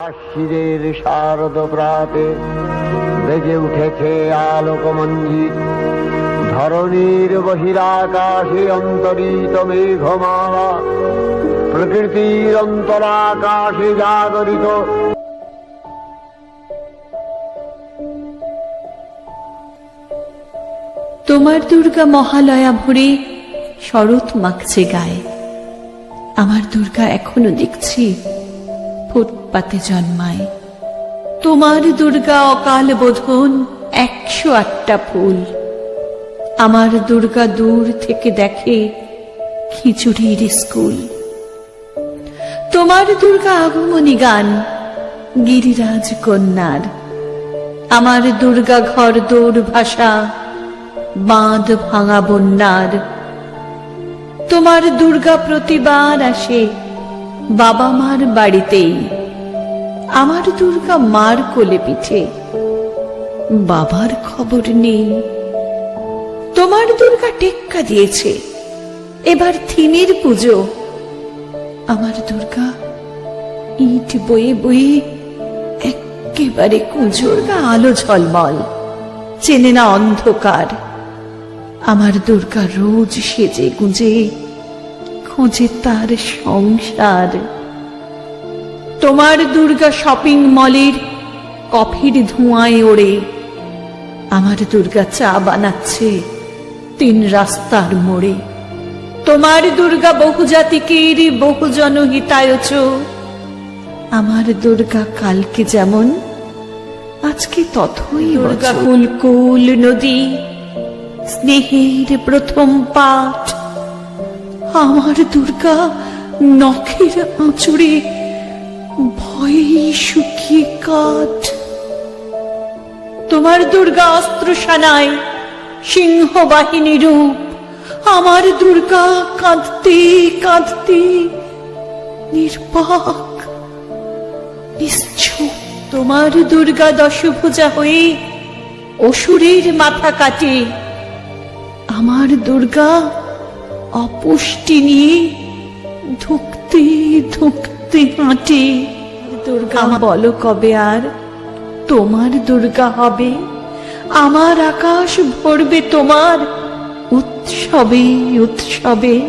আশ্বিরের শারদ প্রাতে বেজে উঠেছে আলোকমঞ্জিত ধরণীর বহিরাকাশে অন্তরিত মেঘমালা, প্রকৃতির অন্তরাকাশে জাগরিত। তোমার দুর্গা মহালয়া ভরে শরৎ মাখছে গায়ে। আমার দুর্গা এখনও দেখছি। ফুটপাতে জন্মায়। তোমার দুর্গা অকাল বোধন একশো আটটা ফুল। আমার দুর্গা দূর থেকে দেখে খিচুড়ির স্কুল। তোমার দুর্গা আগমনী গান গিরিরাজ কন্যার। আমার দুর্গা ঘর দৌড় ভাষা বাঁধ ভাঙা বন্যার। তোমার দুর্গা প্রতিবার আসে বাবা মার বাড়িতেই আমার দুর্গা মার কোলে পিঠে বাবার খবর নেই। তোমার দুর্গা টেক্কা দিয়েছে। এবার থিমের পুজো। আমার দুর্গা ইট বয়ে বয়ে একেবারে কুজোর আলো ঝলমল। চেনে না অন্ধকার। আমার দুর্গা রোজ সেজে গুঁজে খোঁজে তার সংসার। তোমার দুর্গা শপিং মলের কফির ধোঁয়ায় ওড়ে। আমার দুর্গা চা বানাচ্ছে তিন রাস্তার মোড়ে। তোমার দুর্গা বহুজাতিকের বহুজন হিতায়চ। আমার দুর্গা কালকে যেমন, আজকে তথই কুল কুল নদী, স্নেহের প্রথম পাঠ। আমার দুর্গা নখের আঁচড়ে ভয়ে শুকিয়ে কাঠ তোমার দুর্গা অস্ত্র সানায় সিংহ বাহিনী রূপ। আমার দুর্গা কাঁদতে কাঁদতে নির্বাক, নিশ্চুপ। তোমার দুর্গা দশভুজা হয়ে অসুরের মাথা কাটে। আমার দুর্গা অপুষ্টি নিয়ে ধুকতে ধুকতে হাঁটে দুর্গা। বলো কবে আর তোমার দুর্গা হবে? আমার আকাশ ভরবে তোমার উৎসবে উৎসবে।